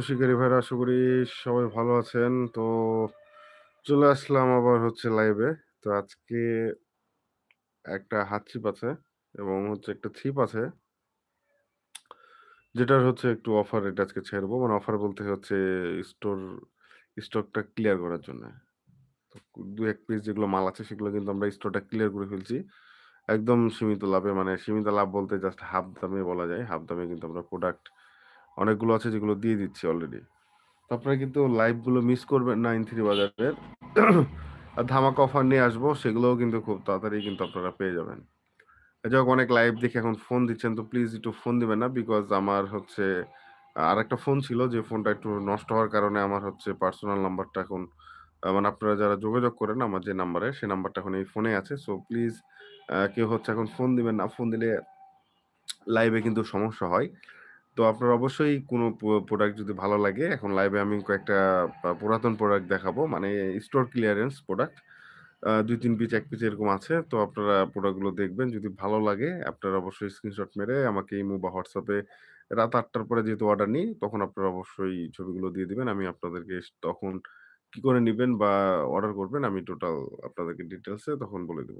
শিকারী ভাইরা, আশা করি সবাই ভালো আছেন। তো চলে আসলাম আবার হচ্ছে লাইভে। তো আজকে একটা হাত ছিপ আছে এবং হচ্ছে একটা ছিপ আছে। যেটার হচ্ছে একটু অফার রেট আজকে ছেড়বো। মানে অফার বলতে হচ্ছে স্টোর স্টকটা ক্লিয়ার করার জন্যে। তো ২-১ পিস যেগুলো মাল আছে, সেগুলো কিন্তু আমরা স্টোরটা ক্লিয়ার করে ফেলছি। একদম সীমিত লাভে মানে সীমিত লাভ বলতে জাস্ট হাফ দামে বলা যায়। হাফ দামে কিন্তু আমরা প্রোডাক্ট অনেকগুলো আছে যেগুলো দিয়ে দিচ্ছি অলরেডি। আপনারা কিন্তু লাইভগুলো মিস করবেন না ইন থ্রি বাজারের। আর ধামাকা অফার নিয়ে আসব, সেগুলোও কিন্তু খুব তাড়াতাড়ি কিন্তু আপনারা পেয়ে যাবেন। যাই অনেক লাইভ দেখে এখন ফোন দিচ্ছেন, তো প্লিজ একটু ফোন দিবেন না বিকজ আমার হচ্ছে, আরেকটা ফোন ছিল, যে ফোনটা একটু নষ্ট হওয়ার কারণে আমার হচ্ছে পার্সোনাল নাম্বারটা এখন মানে আপনারা যারা যোগাযোগ করেন আমার যে নাম্বারে সে নাম্বারটা এখন এই ফোনে আছে। সো প্লিজ কেউ হচ্ছে এখন ফোন দিবেন না। ফোন দিলে লাইভে কিন্তু সমস্যা হয়। তো আপনার অবশ্যই কোনো প্রোডাক্ট যদি ভালো লাগে এখন লাইভে আমি কয়েকটা পুরাতন প্রোডাক্ট দেখাবো। মানে স্টোর ক্লিয়ারেন্স প্রোডাক্ট। আ ২-৩ পিস ১ পিস এরকম আছে। তো আপনারা প্রোডাক্টগুলো দেখবেন। যদি ভালো লাগে আপনারা অবশ্যই স্ক্রিনশট মেরে আমাকে ইমো বা হোয়াটসঅ্যাপে রাত ৮ টার পরে যেহেতু অর্ডার নিই, তখন আপনারা অবশ্যই ছবিগুলো দিয়ে দিবেন। আমি আপনাদেরকে তখন কি করে নিবেন বা অর্ডার করবেন আমি টোটাল আপনাদেরকে ডিটেইলস এ তখন বলে দেব।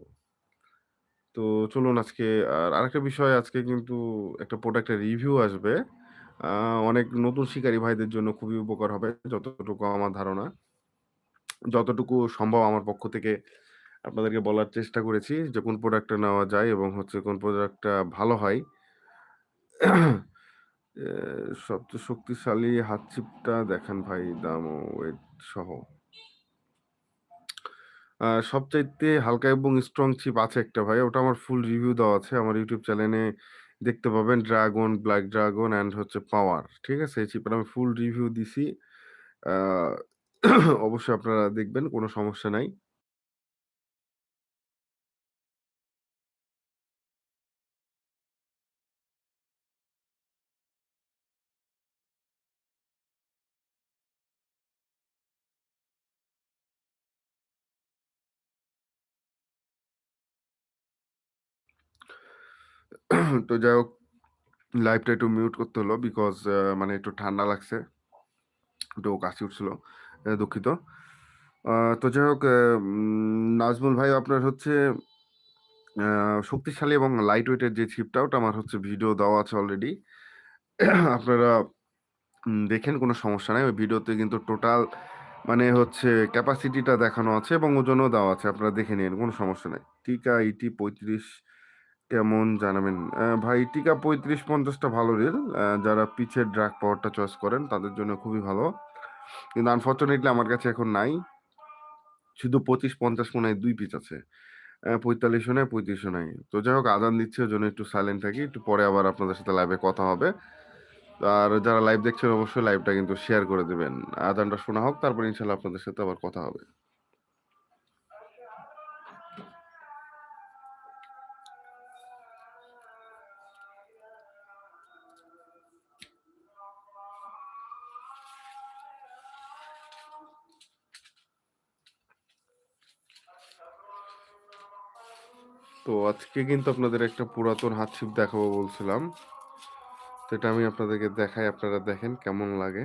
তো চলুন আজকে, আর আরেকটা বিষয় আজকে কিন্তু একটা প্রোডাক্টের রিভিউ আসবে। অনেক নতুন শিকারী ভাইদের জন্য খুবই উপকার হবে, যতটুকু আমার ধারণা। যতটুকু সম্ভব আমার পক্ষ থেকে আপনাদেরকে বলার চেষ্টা করেছি যে কোন প্রোডাক্টটা নেওয়া যায় এবং হচ্ছে কোন প্রোডাক্টটা ভালো হয়। সবচেয়ে শক্তিশালী হাত ছিপটা দেখান ভাই, দাম ওয়েট সহ। সবচাইতে হালকা এবং স্ট্রং চিপ আছে একটা ভাই। ওটা আমার ফুল রিভিউ দেওয়া আছে। আমার ইউটিউব চ্যানেলে দেখতে পাবেন ড্রাগন, 'ব্ল্যাক ড্রাগন অ্যান্ড হচ্ছে পাওয়ার। ঠিক আছে? এই চিপের আমি ফুল রিভিউ দিছি। অবশ্যই আপনারা দেখবেন কোনো সমস্যা নাই। তো যাই হোক লাইভটা একটু মিউট করতে হলো বিকজ মানে একটু ঠান্ডা লাগছে। একটু কাশি উঠছিল। দুঃখিত। তো যাই হোক নাজমুল ভাই আপনার হচ্ছে শক্তিশালী এবং লাইট ওয়েটের যে ছিপটা ওটা আমার হচ্ছে ভিডিও দেওয়া আছে অলরেডি। আপনারা দেখেন, কোনো সমস্যা নাই। ওই ভিডিওতে কিন্তু টোটাল মানে হচ্ছে ক্যাপাসিটিটা দেখানো আছে এবং ওজনও দেওয়া আছে। আপনারা দেখে নিন, কোনো সমস্যা নাই। টিকা ইটি ৩৫ কেমন জানাবেন? ভাই টিকা পঁয়ত্রিশ পঞ্চাশটা ভালো রিল। যারা পিচের ড্রাগ পাওয়ারটা চয়েস করেন তাদের জন্য খুবই ভালো। কিন্তু আনফরচুনেটলি আমার কাছে এখন নাই। শুধু ২৫-৫০ মনে হয় ২ পিস আছে। আ ৪৫ ও নাই, ৩৫ ও নাই। তো যাই হোক আদান দিচ্ছে ওই জন্য একটু সাইলেন্ট থাকি। একটু পরে আবার আপনাদের সাথে লাইভে কথা হবে। আর যারা লাইভ দেখছেন অবশ্যই লাইভটা কিন্তু শেয়ার করে দেবেন আদানটা শোনা হোক তারপর ইনশাল্লাহ আপনাদের সাথে আবার কথা হবে। তো আজকে কিন্তু আপনাদের একটা পুরাতন হাত ছিপ দেখাবো বলছিলাম। তো এটা আমি আপনাদেরকে দেখাই, আপনারা দেখেন কেমন লাগে।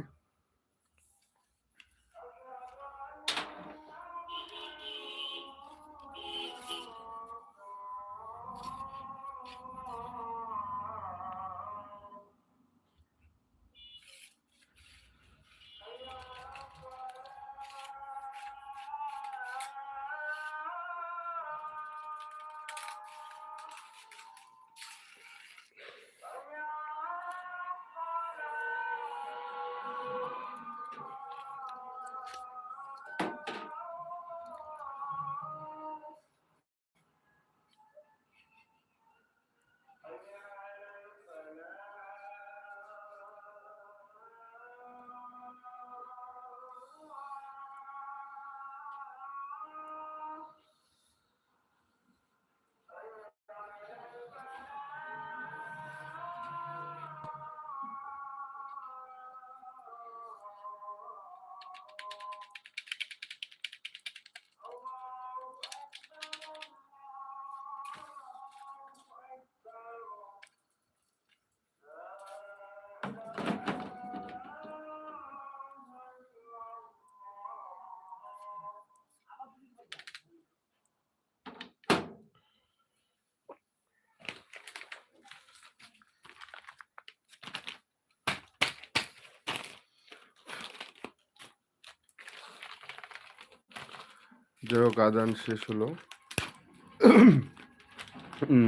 যাই হোক আজান শেষ হলো।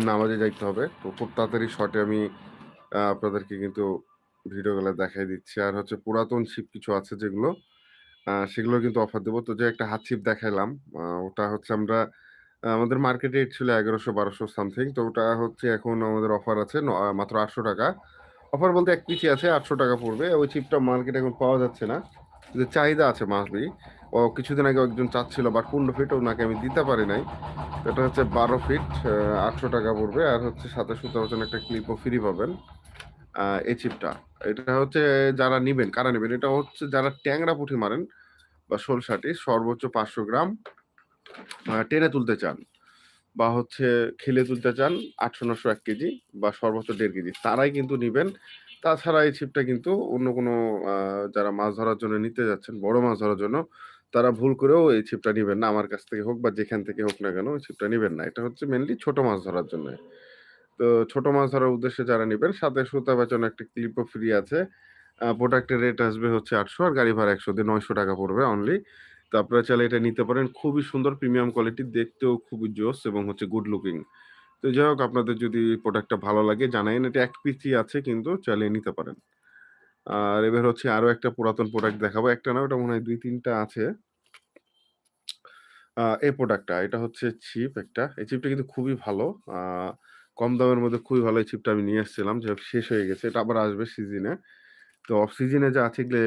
নামাজে যাইতে হবে। তো খুব তাড়াতাড়ি শর্টে আমি আপনাদেরকে কিন্তু ভিডিওগুলো দেখাই দিচ্ছি। আর হচ্ছে পুরাতন ছিপ কিছু আছে যেগুলো সেগুলো কিন্তু অফার দেবো। তো যে একটা হাত ছিপ দেখাইলাম ওটা হচ্ছে আমরা আমাদের মার্কেট রেট ছিল এগারোশো বারোশো সামথিং তো ওটা হচ্ছে এখন আমাদের অফার আছে মাত্র আটশো টাকা। অফার বলতে এক পিসি আছে, আটশো টাকা পড়বে। ওই চিপটা মার্কেটে এখন পাওয়া যাচ্ছে না। কিন্তু চাহিদা আছে মাসবি ও কিছুদিন আগে একজন চাচ্ছিল বাট পনেরো ফিট ওনাকে আমি দিতে পারি নাই। এটা হচ্ছে বারো ফিট আটশো টাকা পড়বে, আর হচ্ছে সাথে সুতা হচ্ছে একটা ক্লিপও ফ্রি পাবেন এই চিপটা এটা হচ্ছে যারা নিবেন, কারা নেবেন? এটা হচ্ছে যারা ট্যাংরা পুঁটি মারেন বা শোলসাটি, সর্বোচ্চ পাঁচশো গ্রাম টেনে তুলতে চান বা হচ্ছে খেলে তুলতে চান আটশো নশো এক কেজি বা সর্বোচ্চ দেড় কেজি, তারাই কিন্তু নিবেন। তাছাড়া এই ছিপটা কিন্তু অন্য কোনো যারা মাছ ধরার জন্য নিতে যাচ্ছেন, বড় মাছ ধরার জন্য তারা ভুল করেও এই ছিপটা নিবেন না, আমার কাছ থেকে হোক বা যেখান থেকে হোক না কেন ওই ছিপটা নিবেন না। এটা হচ্ছে মেনলি ছোট মাছ ধরার জন্য। তো ছোট মাছ ধরার উদ্দেশ্যে যারা নিবেন, সাথে সুতা বেচন একটা ক্লিপও ফ্রি আছে। প্রোডাক্টের রেট আসবে হচ্ছে আটশো আর গাড়ি ভাড়া একশো, দিয়ে নয়শো টাকা পড়বে অনলি তো আপনারা চাইলে এটা নিতে পারেন। খুবই সুন্দর প্রিমিয়াম কোয়ালিটি দেখতেও খুবই জোস এবং হচ্ছে গুড লুকিং তো যাই হোক, আপনাদের যদি প্রোডাক্টটা ভালো লাগে জানাইন। এটা এক পিসি আছে কিন্তু চাইলে নিতে পারেন। আর এবার হচ্ছে আরও একটা পুরাতন প্রোডাক্ট দেখাবো। একটা না, ওটা মনে হয় দুই, তিনটা আছে। এই প্রোডাক্টটা এটা হচ্ছে চিপ একটা। এই চিপটা কিন্তু খুবই ভালো। কম দামের মধ্যে খুবই ভালো এই চিপটা আমি নিয়ে এসেছিলাম। যে শেষ হয়ে গেছে। এটা আবার আসবে সিজনে তো অফ সিজনে যা আছে এগুলো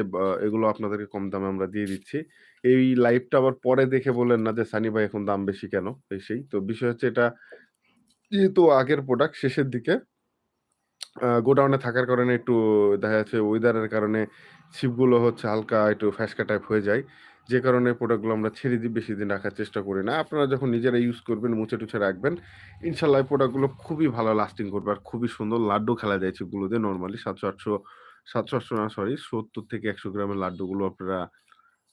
এগুলো আপনাদেরকে কম দামে আমরা দিয়ে দিচ্ছি। এই লাইভটা আবার পরে দেখে বললেন না যে, সানি ভাই, এখন দাম বেশি কেন? এই সেই। তো বিষয় হচ্ছে এটা যেহেতু আগের প্রোডাক্ট শেষের দিকে গোডাউনে থাকার কারণে একটু দেখা যাচ্ছে ওয়েদারের কারণে ছিপগুলো হচ্ছে হালকা একটু ফ্যাসকা টাইপ হয়ে যায়। যে কারণে প্রোডাক্টগুলো আমরা ছেড়ে দিই বেশি দিন রাখার চেষ্টা করি না। আপনারা যখন নিজেরা ইউজ করবেন, মুছে টুছে রাখবেন, ইনশাল্লাহ এই প্রোডাক্টগুলো খুবই ভালো লাস্টিং করবে। আর খুবই সুন্দর লাড্ডু খেলা যায় ছিপগুলো দিয়ে নর্মালি সাতশো, আটশো সাতশো, আটশো না সরি সত্তর থেকে একশো গ্রামের লাড্ডুগুলো আপনারা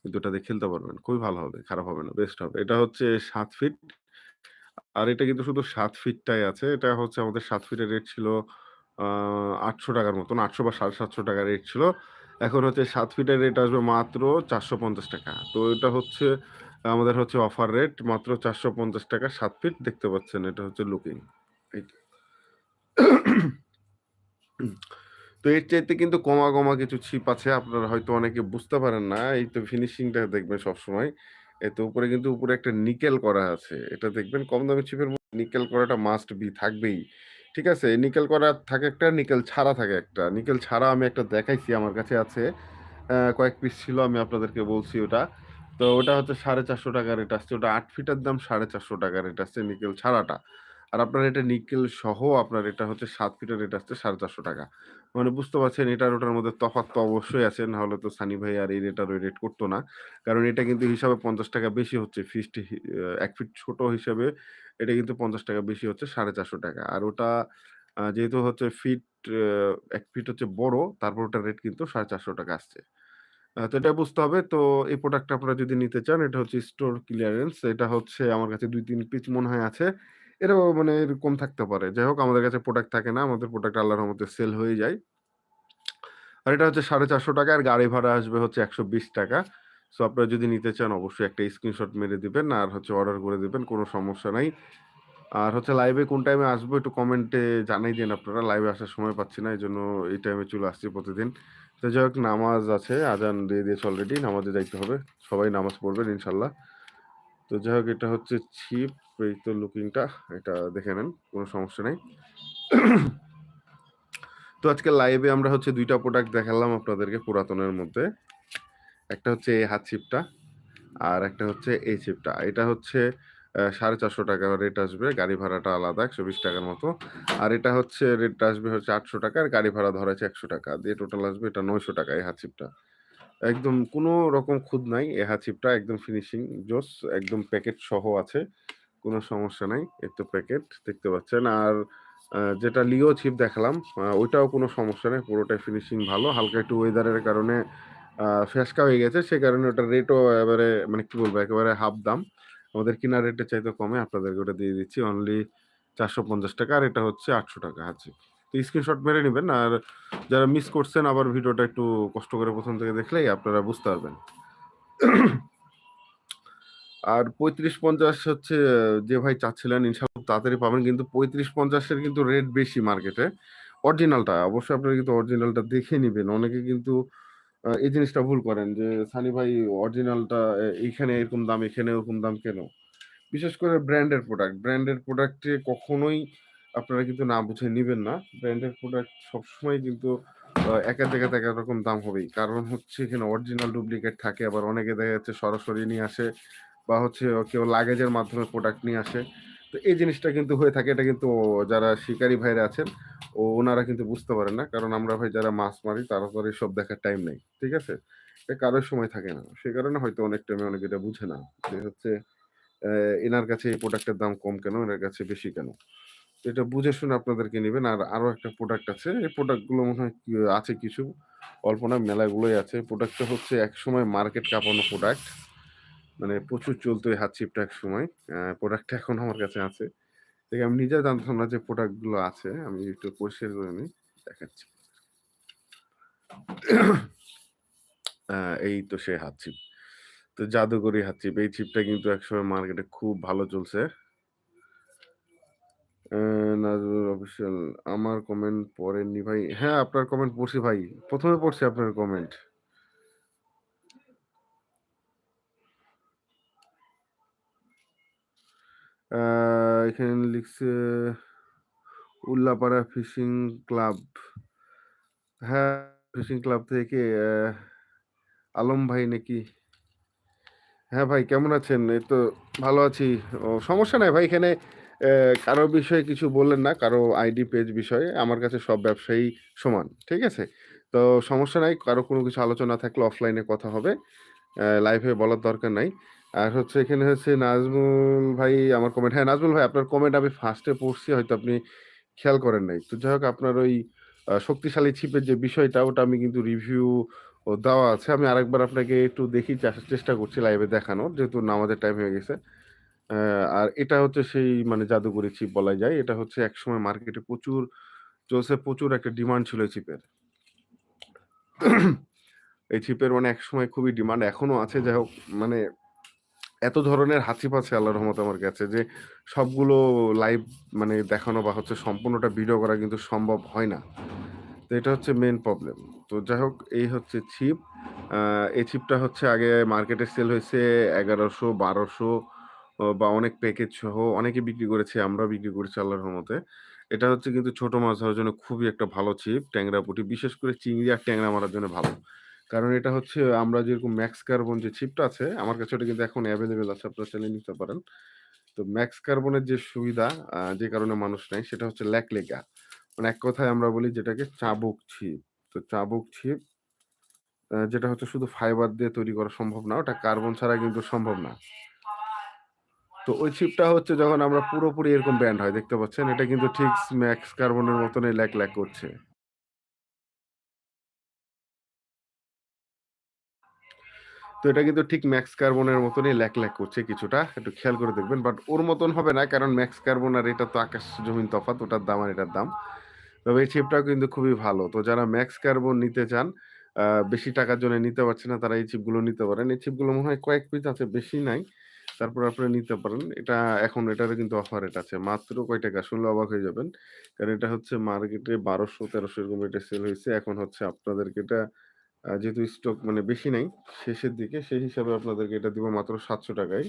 কিন্তু খেলতে পারবেন। খুবই ভালো হবে, খারাপ হবে না বেস্ট হবে। এটা হচ্ছে সাত ফিট আর এটা কিন্তু শুধু ৭ ফিটটাই আছে। এটা হচ্ছে আমাদের ৭ ফিটের রেট ছিল আ ৳৮০০ মতন। ৮০০ বা ৳৭৫০ রেট ছিল। এখন হচ্ছে সাত ফিটের রেট আসবে মাত্র ৳৪৫০ তো এটা হচ্ছে আমাদের হচ্ছে অফার রেট মাত্র ৳৪৫০ ৭ ফিট দেখতে পাচ্ছেন এটা হচ্ছে লুকিং। তো এর চাইতে কিন্তু কমা, কমা কিছু ছিপ আছে। আপনারা হয়তো অনেকে বুঝতে পারেন না। এই তো ফিনিশিংটা দেখবেন সবসময়। এ তো উপরে কিন্তু উপরে একটা নিকেল করা আছে। এটা দেখবেন কম দামি ছিপের মধ্যে নিকেল করাটা মাস্ট বি থাকবেই। ঠিক আছে? নিকেল করা থাকে একটা, নিকেল ছাড়া থাকে একটা। নিকেল ছাড়া আমি একটা দেখাইছি আমার কাছে আছে। কয়েক পিস ছিল আমি আপনাদেরকে বলছি ওটা। তো ওটা হচ্ছে ৳৪৫০ রেট আসছে। ওটা আট ফিটের দাম ৳৪৫০ রেট আসছে নিকেল ছাড়াটা। আর আপনার এটা নিকেল সহ আপনার এটা হচ্ছে সাত ফিটের রেট আসছে ৳৪৫০ মানে বুঝতে পারছেন এটার ওটার মধ্যে তফাৎ তো অবশ্যই আছে। না হলে তো সানি ভাই আর এই রেটার ওই রেট করতো না। কারণ এটা কিন্তু হিসাবে ৳৫০ বেশি হচ্ছে। ফিস্ট এক ফিট ছোট হিসাবে এটা কিন্তু ৳৫০ বেশি হচ্ছে ৳৪৫০ আর ওটা যেহেতু হচ্ছে ফিট এক ফিট হচ্ছে বড়, তারপর ওটার রেট কিন্তু ৳৪৫০ আসছে। তো এটা বুঝতে হবে। তো এই প্রোডাক্টটা আপনারা যদি নিতে চান এটা হচ্ছে স্টোর ক্লিয়ারেন্স। এটা হচ্ছে আমার কাছে ২-৩ পিস মনে হয় আছে। এটাও মানে এরকম থাকতে পারে। যাই হোক আমাদের কাছে প্রোডাক্ট থাকে না। আমাদের প্রোডাক্ট আল্লাহর রহমতে সেল হয়ে যায়। আর এটা হচ্ছে ৳৪৫০ আর গাড়ি ভাড়া আসবে হচ্ছে ৳১২০ সো আপনারা যদি নিতে চান, অবশ্যই একটা স্ক্রিনশট মেরে দিবেন, আর হচ্ছে অর্ডার করে দেবেন, কোনো সমস্যা নাই। আর হচ্ছে লাইভে কোন টাইমে আসব, একটু কমেন্টে জানাই দিন আপনারা। লাইভে আসার সময় পাচ্ছি না। এই জন্য এই টাইমে চলে আসছি প্রতিদিন। তো যাই হোক, নামাজ আছে। আজান দিয়ে দিয়েছে অলরেডি। নামাজে যাইতে হবে। সবাই নামাজ পড়বেন ইনশাল্লাহ। তো যাই হোক, এটা হচ্ছে ছিপ। এই তো লুকিংটা। এটা দেখে নেন। কোনো সমস্যা নেই তো আজকে লাইভে আমরা হচ্ছে দুইটা প্রোডাক্ট দেখালাম আপনাদেরকে পুরাতনের মধ্যে। একটা হচ্ছে এই হাত ছিপটা। আর একটা হচ্ছে এই ছিপটা। এটা হচ্ছে সাড়ে চারশো ৳৪৫০ রেট আসবে। গাড়ি ভাড়াটা আলাদা, একশো বিশ টাকার মতো। আর এটা হচ্ছে রেটটা আসবে হচ্ছে ৳৮০০ আর গাড়ি ভাড়া ধরা আছে ৳১০০ দিয়ে টোটাল আসবে এটা ৳৯০০ এই হাত ছিপটা। একদম কোনো রকম খুঁত নাই। এই হাত ছিপটা একদম ফিনিশিং জোস। একদম প্যাকেট সহ আছে। কোনো সমস্যা নাই। তো প্যাকেট দেখতে পাচ্ছেন। আর যেটা লিও ছিপ দেখালাম ওইটাও কোনো সমস্যা নেই, পুরোটাই ফিনিশিং ভালো। হালকা একটু ওয়েদারের কারণে ফ্যাসকা হয়ে গেছে। সে কারণে ওটার রেটও এবারে মানে কি বলব, একেবারে হাফ দাম। আমাদের কিনার রেটের চাইতে কমে, আপনাদেরকে ওটা দিয়ে দিচ্ছি অনলি ৳৪৫০ আর এটা হচ্ছে ৳৮০০ হাত ছিপ। তো স্ক্রিনশট মেরে নেবেন আর যারা মিস করছেন আবার ভিডিওটা একটু কষ্ট করে প্রথম থেকে দেখলেই আপনারা বুঝতে পারবেন। আর ৩৫-৫০ হচ্ছে যে ভাই চাচ্ছিলেন ইনশাআল্লাহ তাড়াতাড়ি পাবেন। কিন্তু পঁয়ত্রিশ পঞ্চাশের কিন্তু রেট বেশি মার্কেটে। অরিজিনালটা অবশ্যই আপনারা কিন্তু অরিজিনালটা দেখে নেবেন অনেকে কিন্তু এই জিনিসটা ভুল করেন যে সানি ভাই অরিজিনালটা এ এইখানে এরকম দাম, এখানে ওরকম দাম কেন? বিশেষ করে ব্র্যান্ডের প্রোডাক্ট। ব্র্যান্ডের প্রোডাক্টে কখনোই আপনারা কিন্তু না বুঝে নিবেন না। ব্র্যান্ডের প্রোডাক্ট সবসময় কিন্তু আ একেক জায়গাতে একেক রকম দাম হবেই। কারণ হচ্ছে এখানে অরিজিনাল ডুপ্লিকেট থাকে। আবার অনেকে দেখা যাচ্ছে সরাসরি নিয়ে আসে বা হচ্ছে কেউ লাগেজের মাধ্যমে প্রোডাক্ট নিয়ে আসে। তো এই জিনিসটা কিন্তু হয়ে থাকে। এটা কিন্তু যারা শিকারী ভাইরা আছেন, ও, ওনারা কিন্তু বুঝতে পারেন না। কারণ আমরা ভাই যারা মাছ মারি, তারা তো এসব দেখার টাইম নেই। ঠিক আছে? এটা কারোর সময় থাকে না। সে কারণে হয়তো অনেক টাইমে অনেকে এটা বুঝে না। যে হচ্ছে এনার কাছে এই প্রোডাক্টের দাম কম কেন? এনার কাছে বেশি কেন? এটা বুঝে শুনে আপনাদেরকে নিবেন। আর আরও একটা প্রোডাক্ট আছে। এই প্রোডাক্টগুলো মনে হয় আছে কিছু। অল্প না মেলাগুলোই আছে। প্রোডাক্টটা হচ্ছে একসময় মার্কেট কাঁপানো প্রোডাক্ট। মানে প্রচুর চলতো এই হাত চিপটা একসময়। অ্যা প্রোডাক্টটা এখন আমার কাছে আছে। দেখে, আমি নিজেও জানতাম না যে প্রোডাক্টগুলো আছে। আমি একটু পরিষ্কার করে নিই। দেখাচ্ছি। এই তো সেই হাত চিপ। তো জাদুকরি হাত চিপ। এই চিপটা কিন্তু একসময় মার্কেটে খুব ভালো চলছে। নাজমুল অফিসিয়াল আমার কমেন্ট পড়েননি ভাই। হ্যাঁ, আপনার কমেন্ট পড়ছি ভাই। ১ম এ পড়ছি আপনার কমেন্ট। এখানে লিখছে উল্লাপাড়া ফিশিং ক্লাব। হ্যাঁ, ফিশিং ক্লাব থেকে আলম ভাই নাকি? হ্যাঁ ভাই কেমন আছেন? এই তো ভালো আছি। ও সমস্যা নাই ভাই এখানে কারও বিষয়ে কিছু বললেন না। কারও আইডি পেজ বিষয়ে। আমার কাছে সব ব্যবসায়ী সমান। ঠিক আছে? তো সমস্যা নাই। কারও কোনো কিছু আলোচনা থাকলে অফলাইনে কথা হবে। লাইভে বলার দরকার নাই। আর হচ্ছে এখানে হচ্ছে নাজমুল ভাই আমার কমেন্ট হ্যাঁ, নাজমুল ভাই আপনার কমেন্ট আমি ফার্স্টে পড়ছি হয়তো আপনি খেয়াল করেন নাই। তো যাই হোক আপনার ওই শক্তিশালী ছিপের যে বিষয়টা ওটা আমি কিন্তু রিভিউ দেওয়া আছে। আমি আরেকবার আপনাকে একটু দেখি চেষ্টা করছি লাইভে দেখানোর। যেহেতু নামাজের টাইম হয়ে গেছে। আর এটা হচ্ছে সেই মানে জাদুকরি ছিপ বলা যায়। এটা হচ্ছে একসময় মার্কেটে প্রচুর চলছে, প্রচুর একটা ডিমান্ড ছিল এই ছিপের। এই ছিপের মানে একসময় খুবই ডিমান্ড এখনও আছে। যাই হোক মানে এত ধরনের হাত ছিপ আছে আল্লাহর রহমতে আমার কাছে যে সবগুলো লাইভ মানে দেখানো বা হচ্ছে সম্পূর্ণটা ভিডিও করা কিন্তু সম্ভব হয় না। তো এটা হচ্ছে মেইন প্রবলেম। তো যাই হোক এই হচ্ছে ছিপ। এই ছিপটা হচ্ছে আগে মার্কেটে সেল হইছে ১১০০, ১২০০ ও বা অনেক প্যাকেজ সহ অনেকে বিক্রি করেছে। আমরাও বিক্রি করেছি আল্লাহর রহমতে। এটা হচ্ছে কিন্তু ছোট মাছ ধরার জন্য খুবই একটা ভালো ছিপ। ট্যাংরা, পুঁটি বিশেষ করে চিংড়ি আর ট্যাংরা মারার জন্য ভালো। কারণ এটা হচ্ছে আমরা যেরকম ম্যাক্স কার্বন যে ছিপটা আছে আমার কাছে ওটা কিন্তু এখন এভেইলেবল আছে। আপনারা চাইলে নিতে পারেন। তো ম্যাক্স কার্বনের যে সুবিধা যে কারণে মানুষ নেয় সেটা হচ্ছে ল্যাকলেগা। মানে এক কথায় আমরা বলি যেটাকে চাবুক ছিপ। তো চাবুক ছিপ যেটা হচ্ছে শুধু ফাইবার দিয়ে তৈরি করা সম্ভব না। ওটা কার্বন ছাড়া কিন্তু সম্ভব না। তো ওই ছিপটা হচ্ছে যখন আমরা পুরোপুরি এরকম ব্যান্ড হয় দেখতে পাচ্ছেন? এটা কিন্তু ঠিক ম্যাক্স কার্বনের মতনই ল্যাক, ল্যাক করছে। তো এটা কিন্তু ঠিক ম্যাক্স কার্বনের মতনই ল্যাক, ল্যাক করছে কিছুটা। একটু খেয়াল করে দেখবেন। বাট ওর মতন হবে না। কারণ ম্যাক্স কার্বন আর এটা তো আকাশ জমিন তফাৎ। ওটার দাম আর এটার দাম। তবে এই চিপটাও কিন্তু খুবই ভালো। তো যারা ম্যাক্স কার্বন নিতে চান, বেশি টাকার জন্য নিতে পারছে না তারা এই চিপগুলো নিতে পারেন। এই চিপগুলো মনে হয় কয়েক পিস আছে, বেশি নাই। তারপরে আপনি নিতে পারেন। এটা এখন এটারও কিন্তু অফার রেট আছে। মাত্র কয় টাকা? শুনলে অবাক হয়ে যাবেন। কারণ এটা হচ্ছে মার্কেটে ১২০০-১৩০০ এরকম রেটে সেল হইছে। এখন হচ্ছে আপনাদেরকে এটা যেহেতু স্টক মানে বেশি নাই, শেষের দিকে সেই হিসাবে আপনাদেরকে এটা দিব মাত্র ৳৭০০ টাকায়।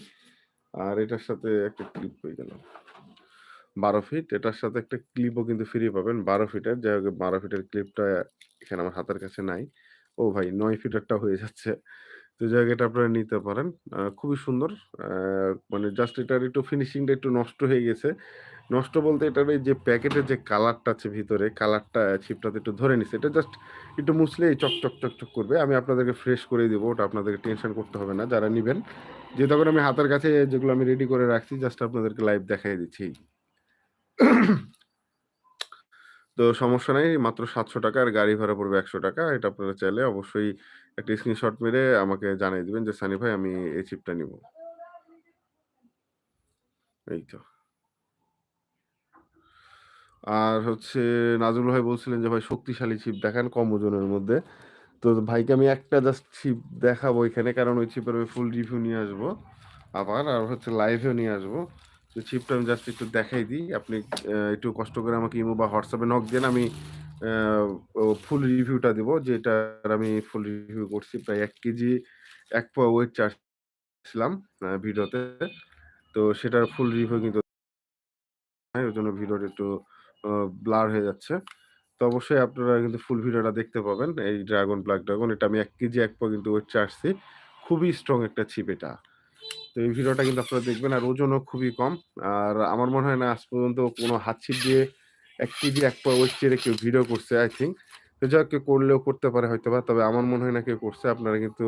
আর এটার সাথে একটা ক্লিপ হয়ে গেল। ১২ ফিট এটার সাথে একটা ক্লিপও কিন্তু ফ্রি পাবেন ১২ ফিটের। যাই হোক ১২ ফিটের ক্লিপটা এখানে আমার হাতের কাছে নাই। ও ভাই ৯ ফিটেরটা হয়ে যাচ্ছে। তো জায়গাটা আপনারা নিতে পারেন। খুবই সুন্দর। মানে জাস্ট এটার একটু ফিনিশিংটা একটু নষ্ট হয়ে গেছে। নষ্ট বলতে এটার এই যে প্যাকেটের যে কালারটা আছে ভিতরে, কালারটা ছিপটাতে একটু ধরে নিছে। এটা জাস্ট একটু মুছলেই চকচক, চকচক করবে। আমি আপনাদেরকে ফ্রেশ করেই দেবো ওটা আপনাদেরকে টেনশন করতে হবে না যারা নেবেন যে এখন আমি হাতের কাছে যেগুলো আমি রেডি করে রাখছি জাস্ট আপনাদেরকে লাইভ দেখাই দিচ্ছি। তো সমস্যা নাই। মাত্র ৳৭০০ আর গাড়ি ভাড়া পড়বে ৳১০০ এটা আপনারা চাইলে অবশ্যই একটা স্ক্রিনশট মেরে আমাকে জানিয়ে দিবেন যে, "সানি ভাই আমি এই চিপটা নিবো।" এই তো। আর হচ্ছে নাজমুল ভাই বলছিলেন যে, "ভাই শক্তিশালী ছিপ দেখান কম ওজনের মধ্যে।" তো ভাইকে আমি একটা জাস্ট ছিপ দেখাবো এখানে। কারণ ওই ছিপের আমি ফুল রিভিউ নিয়ে আসব। আবার আর হচ্ছে লাইভেও নিয়ে আসব। তো চিপটা আমি জাস্ট একটু দেখাই দিই। আপনি একটু কষ্ট করে আমাকে ইমো বা হোয়াটসঅ্যাপে নক দেন। আমি ফুল রিভিউটা দিব যে এটার আমি ফুল রিভিউ করছি। প্রায় এক কেজি এক পোয়া ওয়েট চাচ্ছিলাম ভিডিওতে। তো সেটার ফুল রিভিউ কিন্তু হ্যাঁ, ওইজন্য ভিডিওটা একটু ব্লার হয়ে যাচ্ছে। তো অবশ্যই আপনারা কিন্তু ফুল ভিডিওটা দেখতে পাবেন। এই ড্রাগন ব্ল্যাক ড্রাগন এটা আমি এক কেজি এক পোয়া কিন্তু ওয়েট চাটছি। খুবই স্ট্রং একটা চিপ এটা। তো এই ভিডিওটা কিন্তু আপনারা দেখবেন আর ওজনও খুবই কম। আর আমার মনে হয় না আজ পর্যন্ত কোনো হাত ছিপ দিয়ে এক কেজি, এক পা ওয়েট চেড়ে কেউ ভিডিও করছে আই থিঙ্ক তো যাক, কেউ করলেও করতে পারে হয়তো বা তবে আমার মনে হয় না কেউ করছে। আপনারা কিন্তু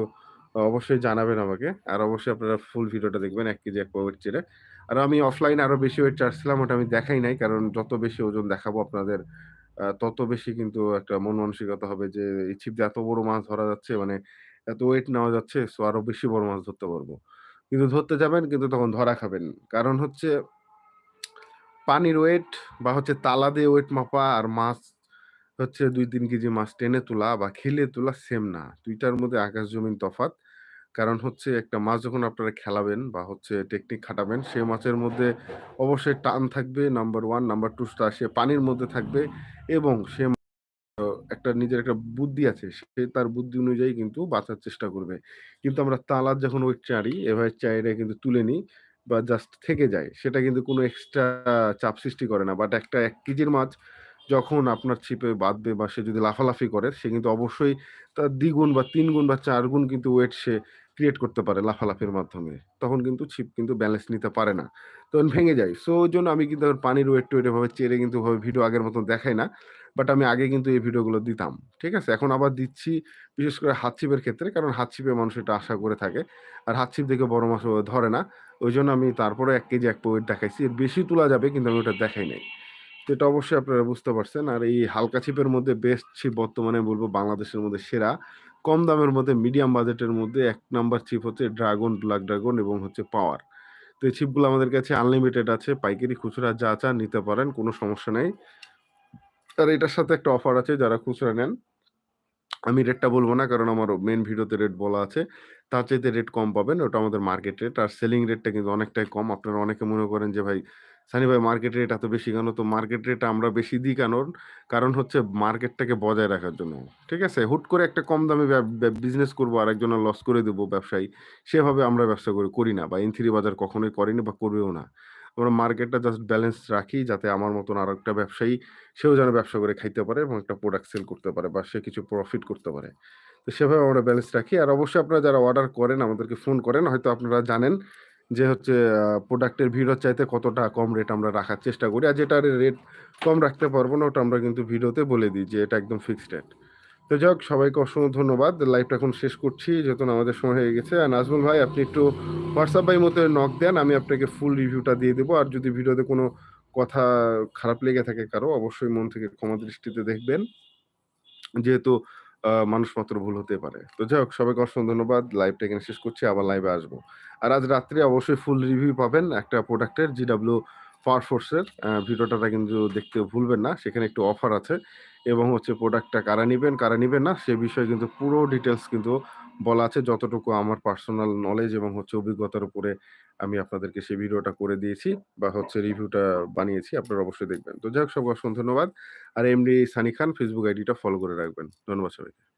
অবশ্যই জানাবেন আমাকে। আর অবশ্যই আপনারা ফুল ভিডিওটা দেখবেন, এক কেজি, এক পা ওয়েট চেড়ে। আর আমি অফলাইনে আরও বেশি ওয়েট চাড়ছিলাম ওটা আমি দেখাই নাই। কারণ যত বেশি ওজন দেখাবো আপনাদের তত বেশি কিন্তু একটা মন মানসিকতা হবে যে, এই ছিপ এত বড় মাছ ধরা যাচ্ছে মানে এত ওয়েট নেওয়া যাচ্ছে সো আরও বেশি বড় মাছ ধরতে পারব। কিন্তু ধরতে যাবেন কিন্তু তখন ধরা খাবেন। কারণ হচ্ছে পানির ওয়েট বা হচ্ছে তালা দিয়ে ওয়েট মাপা আর মাছ হচ্ছে ২-৩ কেজি মাছ টেনে তোলা বা খেলে তোলা সেম না। দুইটার মধ্যে আকাশ জমিন তফাৎ। কারণ হচ্ছে একটা মাছ যখন আপনারা খেলাবেন বা হচ্ছে টেকনিক খাটাবেন, সে মাছের মধ্যে অবশ্যই টান থাকবে নাম্বার ওয়ান নাম্বার 2 টা সে পানির মধ্যে থাকবে এবং সে একটা নিজের একটা বুদ্ধি আছে। সে তার বুদ্ধি অনুযায়ী কিন্তু বাঁচার চেষ্টা করবে। কিন্তু আমরা তালার যখন ওয়েট চাড়ি, এভাবে চাইরে কিন্তু তুলে নিই বা জাস্ট থেকে যায়। সেটা কিন্তু কোনো এক্সট্রা চাপ সৃষ্টি করে না। বাট একটা এক কেজির মাছ যখন আপনার ছিপে বাঁধবে বা সে যদি লাফালাফি করে, সে কিন্তু অবশ্যই তার দ্বিগুণ বা ৩ গুণ বা চার গুণ কিন্তু ওয়েট সে ক্রিয়েট করতে পারে লাফালাফির মাধ্যমে। তখন কিন্তু ছিপ কিন্তু ব্যালেন্স নিতে পারে না। তখন ভেঙে যায়। সো ওই জন্য আমি কিন্তু পানির ওয়েট-টোয়েট এভাবে চেড়ে কিন্তু ওভাবে ভিডিও আগের মত দেখাই না। বাট আমি আগে কিন্তু এই ভিডিওগুলো দিতাম। ঠিক আছে? এখন আবার দিচ্ছি, বিশেষ করে হাত ছিপের ক্ষেত্রে। কারণ হাত ছিপে মানুষ এটা আশা করে থাকে। আর হাত ছিপ দেখে বড় মাছ ধরে না। ওই জন্য আমি তারপরে এক কেজি ১ পোয়া ওয়েট দেখাইছি। এর বেশি তোলা যাবে কিন্তু আমি ওটা দেখাই নাই। তো এটা অবশ্যই আপনারা বুঝতে পারছেন। আর এই হালকা ছিপের মধ্যে বেস্ট ছিপ বর্তমানে বলব বাংলাদেশের মধ্যে সেরা। কম দামের মধ্যে মিডিয়াম বাজেটের মধ্যে এক নাম্বার চিপ হচ্ছে ড্রাগন, ব্লাক ড্রাগন এবং হচ্ছে পাওয়ার। তো এই চিপগুলো আমাদের কাছে আনলিমিটেড আছে। পাইকারি, খুচরা যা চান নিতে পারেন। কোনো সমস্যা নেই আর এটার সাথে একটা অফার আছে যারা খুচরা নেন আমি রেটটা বলব না কারণ আমার মেন ভিডিওতে রেট বলা আছে। তার চাইতে রেট কম পাবেন। ওটা আমাদের মার্কেট রেট। আর সেলিং রেটটা কিন্তু অনেকটাই কম। আপনারা অনেকে মনে করেন যে ভাই সানি ভাই মার্কেট রেট এত বেশি কেন? তো মার্কেট রেট আমরা বেশি দিই কারণ, কারণ হচ্ছে মার্কেটটাকে বজায় রাখার জন্য। ঠিক আছে? হুট করে একটা কম দামে বিজনেস করব আরেকজনের লস করে দেব ব্যবসায়ী। সেভাবে আমরা ব্যবসা করি করি না বা এন3 বাজার কখনোই করেনি বা করবেও না। আমরা মার্কেটটা জাস্ট ব্যালেন্স রাখি যাতে আমার মতন আর একটা ব্যবসায়ী সেও যেন ব্যবসা করে খাইতে পারে এবং একটা প্রোডাক্ট সেল করতে পারে বা সে কিছু প্রফিট করতে পারে। তো সেভাবে আমরা ব্যালেন্স রাখি। আর অবশ্যই আপনারা যারা অর্ডার করেন আমাদেরকে ফোন করেন। হয়তো আপনারা জানেন যে হচ্ছে প্রোডাক্টের ভিড়ের চাইতে কতটা কম রেট আমরা রাখার চেষ্টা করি। আর যেটার রেট কম রাখতে পারব না, ওটা আমরা কিন্তু ভিডিওতে বলে দিই যে এটা একদম ফিক্সড রেট। তো যাই হোক সবাইকে অসংখ্য ধন্যবাদ। লাইভটা এখন শেষ করছি, যেহেতু আমাদের সময় হয়ে গেছে। আর নাজমুল ভাই, আপনি একটু হোয়াটসঅ্যাপ বা মতো নক দেন। আমি আপনাকে ফুল রিভিউটা দিয়ে দেবো আর যদি ভিডিওতে কোনো কথা খারাপ লেগে থাকে কারও, অবশ্যই মন থেকে ক্ষমা দৃষ্টিতে দেখবেন। যেহেতু মানুষ মাত্র ভুল হতে পারে। তো যাই হোক সবাইকে অসংখ্য ধন্যবাদ। লাইভটা এখানে শেষ করছি। আবার লাইভে আসব। আর আজ রাত্রে অবশ্যই ফুল রিভিউ পাবেন একটা প্রোডাক্টের জিডব্লিউ পাওয়ার ফোর্স এর আ ভিডিওটা কিন্তু দেখতে ভুলবেন না। সেখানে একটু অফার আছে এবং হচ্ছে প্রোডাক্টটা কারা নিবেন, কারা নিবেন না সে বিষয়ে কিন্তু পুরো ডিটেলস কিন্তু বলা আছে। যতটুকু আমার পার্সোনাল নলেজ এবং হচ্ছে অভিজ্ঞতার উপরে আমি আপনাদেরকে সেই ভিডিওটা করে দিয়েছি বা হচ্ছে রিভিউটা বানিয়েছি। আপনারা অবশ্যই দেখবেন। তো যাই হোক সব অসংখ্য ধন্যবাদ। আর এমডি সানি খান ফেসবুক আইডিটা ফলো করে রাখবেন। ধন্যবাদ সবাইকে।